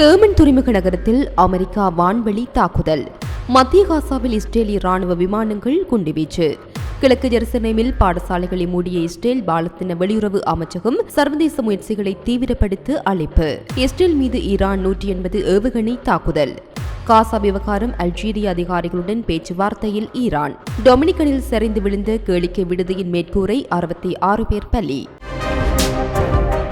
ஹேமன் துறைமுக நகரத்தில் அமெரிக்கா வான்வெளி தாக்குதல். மத்திய காசாவில் இஸ்ரேலிய ராணுவ விமானங்கள் குண்டுவீச்சு. கிழக்கு ஜெருசலேமில் பாடசாலைகளை மூடிய இஸ்ரேல் பாலஸ்தீன வெளியுறவு அமைச்சகம் சர்வதேச முயற்சிகளை தீவிரப்படுத்த அழைப்பு. இஸ்ரேல் மீது ஈரான் நூற்றி எண்பது ஏவுகணை தாக்குதல். காசா விவகாரம் அல்ஜீரிய அதிகாரிகளுடன் பேச்சுவார்த்தையில் ஈரான். டொமினிக்கனில் சரிந்து விழுந்த கேளிக்கை விடுதியின் மேற்கூரை அறுபத்தி ஆறு பேர் பலி.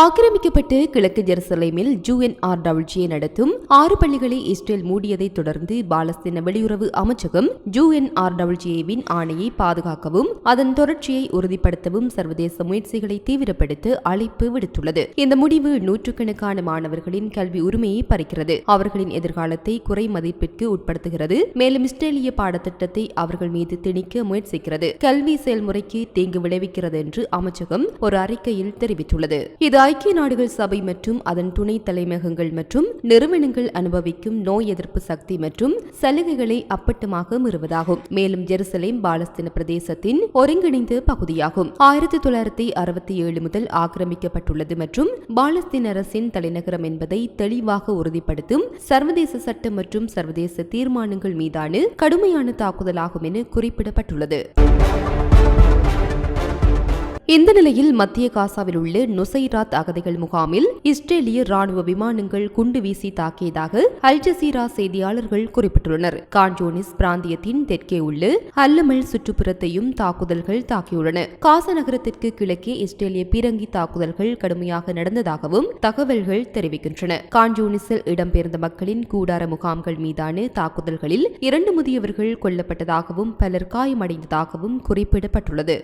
ஆக்கிரமிக்கப்பட்டு கிழக்கு ஜெருசலேமில் யூஎன்ஆர்டபிள்யூஏ நடத்தும் ஆறு பள்ளிகளை இஸ்ரேல் மூடியதை தொடர்ந்து பாலஸ்தீன வெளியுறவு அமைச்சகம் யூஎன்ஆர்டபிள்யூஏவின் ஆணையை பாதுகாக்கவும் அதன் தொடர்ச்சியை உறுதிப்படுத்தவும் சர்வதேச முயற்சிகளை தீவிரப்படுத்த அழைப்பு விடுத்துள்ளது. இந்த முடிவு நூற்றுக்கணக்கான மாணவர்களின் கல்வி உரிமையை பறிக்கிறது. அவர்களின் எதிர்காலத்தை குறை மதிப்பிற்கு உட்படுத்துகிறது. மேலும் இஸ்ரேலிய பாடத்திட்டத்தை அவர்கள் மீது திணிக்க முயற்சிக்கிறது. கல்வி செயல்முறைக்கு தீங்கு விளைவிக்கிறது என்று அமைச்சகம் ஒரு அறிக்கையில் தெரிவித்துள்ளது. இது ஐக்கிய நாடுகள் சபை மற்றும் அதன் துணை தலைமையகங்கள் மற்றும் நிறுவனங்கள் அனுபவிக்கும் நோய் எதிர்ப்பு சக்தி மற்றும் சலுகைகளை அப்பட்டமாக மீறுவதாகும். மேலும் ஜெருசலேம் பாலஸ்தீன பிரதேசத்தின் ஒருங்கிணைந்த பகுதியாகும். ஆயிரத்தி தொள்ளாயிரத்தி அறுபத்தி ஏழு முதல் ஆக்கிரமிக்கப்பட்டுள்ளது மற்றும் பாலஸ்தீன அரசின் தலைநகரம் என்பதை தெளிவாக உறுதிப்படுத்தும் சர்வதேச சட்டம் மற்றும் சர்வதேச தீர்மானங்கள் மீதான கடுமையான தாக்குதலாகும் என குறிப்பிடப்பட்டுள்ளது. இந்த நிலையில் மத்திய காசாவில் உள்ள நுசைராத் அகதிகள் முகாமில் இஸ்ரேலிய ராணுவ விமானங்கள் குண்டு வீசி தாக்கியதாக அல் ஜசீரா செய்தியாளர்கள் குறிப்பிட்டுள்ளனர். கான்ஜோனிஸ் பிராந்தியத்தின் தெற்கே உள்ள அல்லமல் சுற்றுப்புறத்தையும் தாக்குதல்கள் தாக்கியுள்ளன. காசா நகரத்திற்கு கிழக்கே இஸ்ரேலிய பீரங்கி தாக்குதல்கள் கடுமையாக நடந்ததாகவும் தகவல்கள் தெரிவிக்கின்றன. கான்ஜோனிஸில் இடம்பெயர்ந்த மக்களின் கூடார முகாம்கள் மீதான தாக்குதல்களில் இரண்டு முதியவர்கள் கொல்லப்பட்டதாகவும் பலர் காயமடைந்ததாகவும் குறிப்பிடப்பட்டுள்ளது.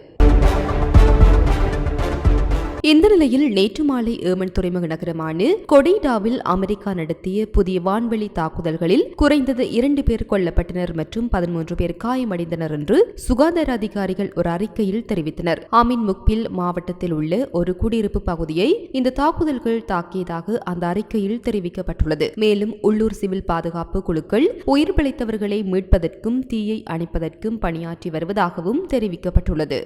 இந்த நிலையில் நேற்று மாலை ஏமன் துறைமுக நகரமான கொடைடாவில் அமெரிக்கா நடத்திய புதிய வான்வெளி தாக்குதல்களில் குறைந்தது இரண்டு பேர் கொல்லப்பட்டனர் மற்றும் பதிமூன்று பேர் காயமடைந்தனர் என்று சுகாதார அதிகாரிகள் ஒரு அறிக்கையில் தெரிவித்தனர். அமின் முக்பில் மாவட்டத்தில் உள்ள ஒரு குடியிருப்பு பகுதியை இந்த தாக்குதல்கள் தாக்கியதாக அந்த அறிக்கையில் தெரிவிக்கப்பட்டுள்ளது. மேலும் உள்ளூர் சிவில் பாதுகாப்பு குழுக்கள் உயிர் பிழைத்தவர்களை மீட்பதற்கும் தீயை அணைப்பதற்கும் பணியாற்றி வருவதாகவும் தெரிவிக்கப்பட்டுள்ளது.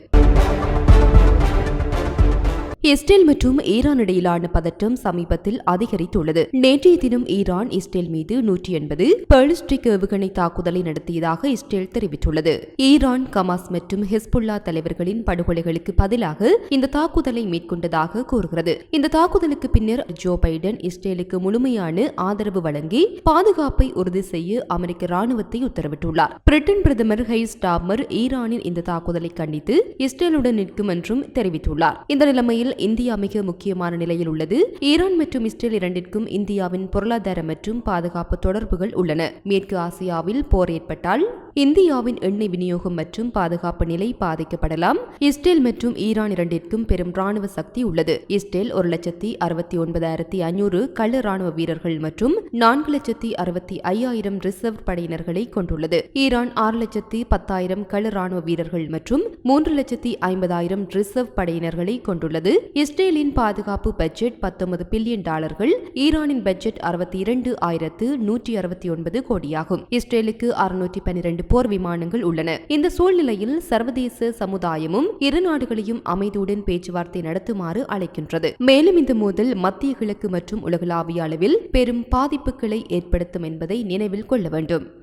இஸ்ரேல் மற்றும் ஈரான் இடையிலான பதற்றம் சமீபத்தில் அதிகரித்துள்ளது. நேற்றைய தினம் ஈரான் இஸ்ரேல் மீது நூற்றி எண்பது பலிஸ்டிக் ஏவுகணை தாக்குதலை நடத்தியதாக இஸ்ரேல் தெரிவித்துள்ளது. ஈரான் கமாஸ் மற்றும் ஹெஸ்புல்லா தலைவர்களின் படுகொலைகளுக்கு பதிலாக இந்த தாக்குதலை மேற்கொண்டதாக கூறுகிறது. இந்த தாக்குதலுக்கு பின்னர் ஜோ பைடன் இஸ்ரேலுக்கு முழுமையான ஆதரவு வழங்கி பாதுகாப்பை உறுதி செய்ய அமெரிக்க ராணுவத்தை உத்தரவிட்டுள்ளார். பிரிட்டன் பிரதமர் ஹெய்ஸ் டாமர் ஈரானின் இந்த தாக்குதலை கண்டித்து இஸ்ரேலுடன் நிற்கும் என்றும் தெரிவித்துள்ளார். இந்த நிலைமையில் இந்தியா மிக முக்கியமான நிலையில் உள்ளது. ஈரான் மற்றும் இஸ்ரேல் இரண்டிற்கும் இந்தியாவின் பொருளாதார மற்றும் பாதுகாப்பு தொடர்புகள் உள்ளன. மேற்கு ஆசியாவில் போர் ஏற்பட்டால் இந்தியாவின் எண்ணெய் விநியோகம் மற்றும் பாதுகாப்பு நிலை பாதிக்கப்படலாம். இஸ்ரேல் மற்றும் ஈரான் இரண்டிற்கும் பெரும் ராணுவ சக்தி உள்ளது. இஸ்ரேல் ஒரு லட்சத்தி அறுபத்தி ஒன்பதாயிரத்தி ஐநூறு கள்ள ராணுவ வீரர்கள் மற்றும் நான்கு லட்சத்தி அறுபத்தி ஐயாயிரம் ரிசர்வ் படையினர்களை கொண்டுள்ளது. ஈரான் ஆறு லட்சத்தி பத்தாயிரம் கள்ள ராணுவ வீரர்கள் மற்றும் மூன்று லட்சத்தி ஐம்பதாயிரம் ரிசர்வ் படையினர்களை கொண்டுள்ளது. இஸ்ரேலின் பாதுகாப்பு பட்ஜெட் பத்தொன்பது பில்லியன் டாலர்கள் ஈரானின் பட்ஜெட் அறுபத்தி இரண்டு ஆயிரத்து நூற்றி அறுபத்தி ஒன்பது கோடியாகும். இஸ்ரேலுக்கு அறுநூற்றி பன்னிரண்டு போர் விமானங்கள் உள்ளன. இந்த சூழ்நிலையில் சர்வதேச சமுதாயமும் இரு நாடுகளையும் அமைதியுடன் பேச்சுவார்த்தை நடத்துமாறு அழைக்கின்றது. மேலும் இந்த மோதல் மத்திய கிழக்கு மற்றும் உலகளாவிய அளவில் பெரும் பாதிப்புகளை ஏற்படுத்தும் என்பதை நினைவில் கொள்ள வேண்டும்.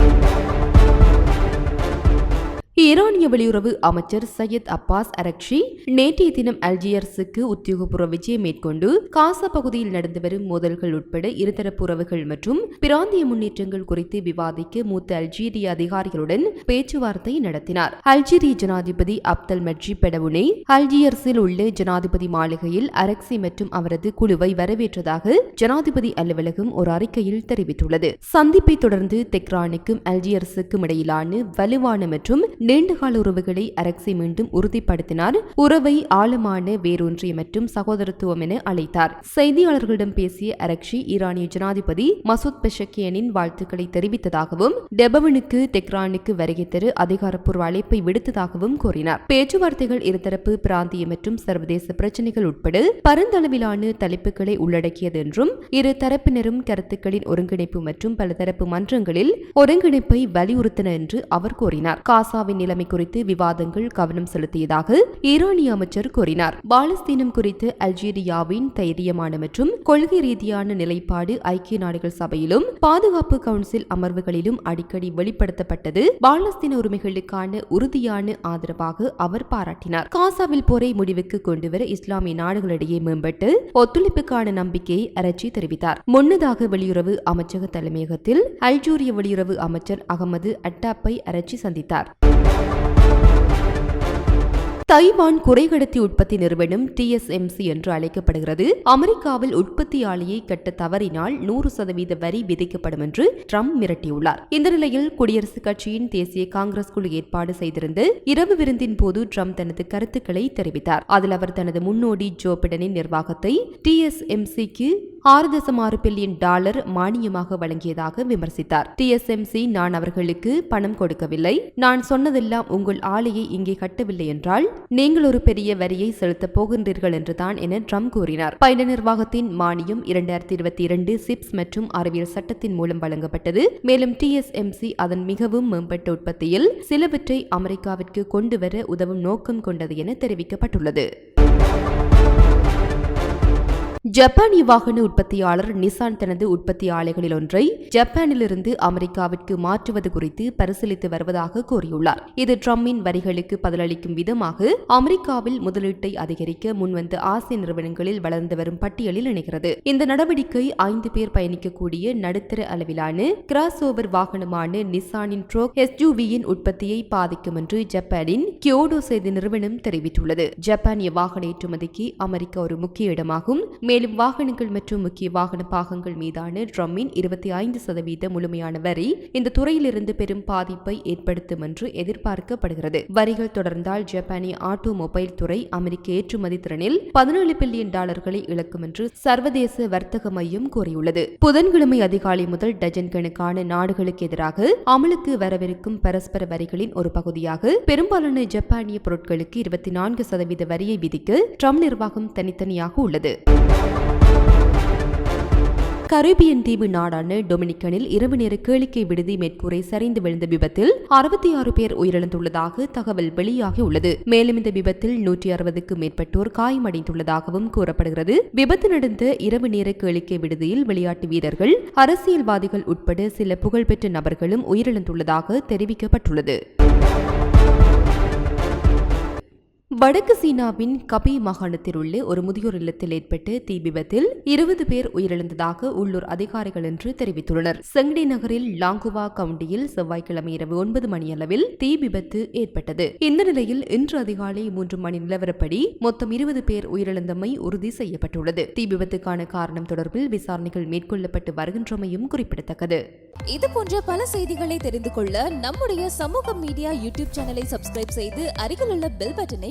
ஈரானிய வெளியுறவு அமைச்சர் சையத் அப்பாஸ் அரக்ஷி நேற்றைய தினம் அல்ஜியர்ஸுக்கு உத்தியோகபூர்வ விஜயம் மேற்கொண்டு காசா பகுதியில் நடந்து வரும் மோதல்கள் உட்பட இருதரப்பு உறவுகள் மற்றும் பிராந்திய முன்னேற்றங்கள் குறித்து விவாதிக்க மூத்த அல்ஜீரிய அதிகாரிகளுடன் பேச்சுவார்த்தை நடத்தினார். அல்ஜீரிய ஜனாதிபதி அப்தல் மட்ஜி பெடவுனே அல்ஜியர்ஸில் உள்ள ஜனாதிபதி மாளிகையில் அரக்சி மற்றும் அவரது குழுவை வரவேற்றதாக ஜனாதிபதி அலுவலகம் ஒரு அறிக்கையில் தெரிவித்துள்ளது. சந்திப்பை தொடர்ந்து தெக்ரானுக்கும் அல்ஜியர்ஸுக்கும் இடையிலான வலுவான மற்றும் நீண்டகால உறவுகளை அரக்சி மீண்டும் உறுதிப்படுத்தினார். உறவை ஆழமான வேரூன்றிய மற்றும் சகோதரத்துவம் என அழைத்தார். செய்தியாளர்களிடம் பேசிய அரக்ஷி ஈரானிய ஜனாதிபதி மசூத் பெஷக்கியனின் வாழ்த்துக்களை தெரிவித்ததாகவும் டெபவனுக்கு டெக்ரானுக்கு வருகை தரு அதிகாரப்பூர்வ அழைப்பை விடுத்ததாகவும் கூறினார். பேச்சுவார்த்தைகள் இருதரப்பு பிராந்திய மற்றும் சர்வதேச பிரச்சினைகள் உட்பட பரந்தளவிலான தலைப்புகளை உள்ளடக்கியது என்றும் இரு தரப்பினரும் கருத்துக்களின் ஒருங்கிணைப்பு மற்றும் பலதரப்பு மன்றங்களில் ஒருங்கிணைப்பை வலியுறுத்தின என்று அவர் கூறினார். காசாவின் நிலைமை குறித்து விவாதங்கள் கவனம் செலுத்தியதாக ஈரானிய அமைச்சர் கூறினார். பாலஸ்தீனம் குறித்து அல்ஜீரியாவின் தைரியமான மற்றும் கொள்கை ரீதியான நிலைப்பாடு ஐக்கிய நாடுகள் சபையிலும் பாதுகாப்பு கவுன்சில் அமர்வுகளிலும் அடிக்கடி வெளிப்படுத்தப்பட்டது. பாலஸ்தீன உரிமைகளுக்கான உறுதியான ஆதரவாக அவர் பாராட்டினார். காசாவில் போரை முடிவுக்கு கொண்டுவர இஸ்லாமிய நாடுகளிடையே மேம்பட்டு ஒத்துழைப்புக்கான நம்பிக்கையை அரச்சி தெரிவித்தார். முன்னதாக வெளியுறவு அமைச்சக தலைமையகத்தில் அல்ஜூரிய வெளியுறவு அமைச்சர் அகமது அட்டாப்பை அரச்சி சந்தித்தார். தைவான் குறைகடத்தி உற்பத்தி நிறுவனம் டிஎஸ்எம்சி என்று அழைக்கப்படுகிறது. அமெரிக்காவில் உற்பத்தி ஆலையை கட்ட தவறினால் நூறு சதவீத வரி விதிக்கப்படும் என்று ட்ரம்ப் மிரட்டியுள்ளார். இந்த நிலையில் குடியரசுக் கட்சியின் தேசிய காங்கிரஸ் குழு ஏற்பாடு செய்திருந்த இரவு விருந்தின் போது ட்ரம்ப் தனது கருத்துக்களை தெரிவித்தார். அதில் அவர் தனது முன்னோடி ஜோ பிடனின் நிர்வாகத்தை டிஎஸ்எம்சிக்கு ஆறு தசம் ஆறு பில்லியன் டாலர் மானியமாக வழங்கியதாக விமர்சித்தார். டிஎஸ்எம்சி நான் அவர்களுக்கு பணம் கொடுக்கவில்லை. நான் சொன்னதெல்லாம் உங்கள் ஆலையை இங்கே கட்டவில்லை என்றால் நீங்கள் ஒரு பெரிய வரியை செலுத்தப் போகின்றீர்கள் என்றுதான் என ட்ரம்ப் கூறினார். பயண நிர்வாகத்தின் மானியம் இரண்டாயிரத்தி இருபத்தி இரண்டு சிப்ஸ் மற்றும் அறிவியல் சட்டத்தின் மூலம் வழங்கப்பட்டது. மேலும் டிஎஸ்எம்சி அதன் மிகவும் மேம்பட்ட உற்பத்தியில் சிலவற்றை அமெரிக்காவிற்கு கொண்டுவர உதவும் நோக்கம் கொண்டது என தெரிவிக்கப்பட்டுள்ளது. ஜப்பானிய வாகன உற்பத்தியாளர் நிசான் தனது உற்பத்தி ஆலைகளில் ஒன்றை ஜப்பானிலிருந்து அமெரிக்காவிற்கு மாற்றுவது குறித்து பரிசீலித்து வருவதாக கூறியுள்ளார். இது ட்ரம்பின் வரிகளுக்கு பதிலளிக்கும் விதமாக அமெரிக்காவில் முதலீட்டை அதிகரிக்க முன்வந்த ஆசிய நிறுவனங்களில் வளர்ந்து வரும் பட்டியலில் இணைகிறது. இந்த நடவடிக்கை ஐந்து பேர் பயணிக்கக்கூடிய நடுத்தர அளவிலான கிராஸ் ஓவர் வாகனமான நிசானின் ட்ரோக் எஸ்யூவியின் உற்பத்தியை பாதிக்கும் என்று ஜப்பானின் கியோடோ செய்தி நிறுவனம் தெரிவித்துள்ளது. ஜப்பானிய வாகன ஏற்றுமதிக்கு அமெரிக்கா ஒரு முக்கிய இடமாகும். மேலும் வாகனங்கள் மற்றும் முக்கிய வாகன பாகங்கள் மீதான ட்ரம்மின் இருபத்தி ஐந்து சதவீத முழுமையான வரி இந்த துறையிலிருந்து பெரும் பாதிப்பை ஏற்படுத்தும் என்று எதிர்பார்க்கப்படுகிறது. வரிகள் தொடர்ந்தால் ஜப்பானிய ஆட்டோமொபைல் துறை அமெரிக்க ஏற்றுமதி திறனில் பதினேழு பில்லியன் டாலர்களை இழக்கும் என்று சர்வதேச வர்த்தக மையம் கூறியுள்ளது. புதன்கிழமை அதிகாலை முதல் டஜன் கணக்கான நாடுகளுக்கு எதிராக அமலுக்கு வரவிருக்கும் பரஸ்பர வரிகளின் ஒரு பகுதியாக பெரும்பாலான ஜப்பானிய பொருட்களுக்கு இருபத்தி நான்கு சதவீத வரியை விதிக்க ட்ரம்ப் நிர்வாகம் தனித்தனியாக உள்ளது. கரீபியன் தீவு நாடான டொமினிக்கனில் இரவு நேர கேளிக்கை விடுதி மேற்கூரை சரிந்து விழுந்த விபத்தில் அறுபத்தி ஆறு பேர் உயிரிழந்துள்ளதாக தகவல் வெளியாகியுள்ளது மேலும் இந்த விபத்தில் நூற்றி அறுபதுக்கும் மேற்பட்டோர் காயமடைந்துள்ளதாகவும் கூறப்படுகிறது. விபத்து நடந்த இரவு நேர கேளிக்கை விடுதியில் விளையாட்டு வீரர்கள் அரசியல்வாதிகள் உட்பட சில புகழ்பெற்ற நபர்களும் உயிரிழந்துள்ளதாக தெரிவிக்கப்பட்டுள்ளது. வடக்கு சீனாவின் கபி மாகாணத்தில் உள்ள ஒரு முதியோர் இல்லத்தில் ஏற்பட்ட தீ விபத்தில் இருபது பேர் உயிரிழந்ததாக உள்ளூர் அதிகாரிகள் என்று தெரிவித்துள்ளனர். செங்கடி நகரில் லாங்குவா கவுண்டியில் செவ்வாய்க்கிழமை இரவு ஒன்பது மணியளவில் தீ விபத்து ஏற்பட்டது. இந்த நிலையில் இன்று அதிகாலை மூன்று மணி நிலவரப்படி மொத்தம் இருபது பேர் உயிரிழந்தமை உறுதி செய்யப்பட்டுள்ளது. தீ விபத்துக்கான காரணம் தொடர்பில் விசாரணைகள் மேற்கொள்ளப்பட்டு வருகின்றமையும் குறிப்பிடத்தக்கது. இது போன்ற பல செய்திகளை தெரிந்து கொள்ள நம்முடைய சமூக மீடியா யூடியூப் சேனலை சப்ஸ்கிரைப் செய்து அருகில் உள்ள பெல் பட்டனை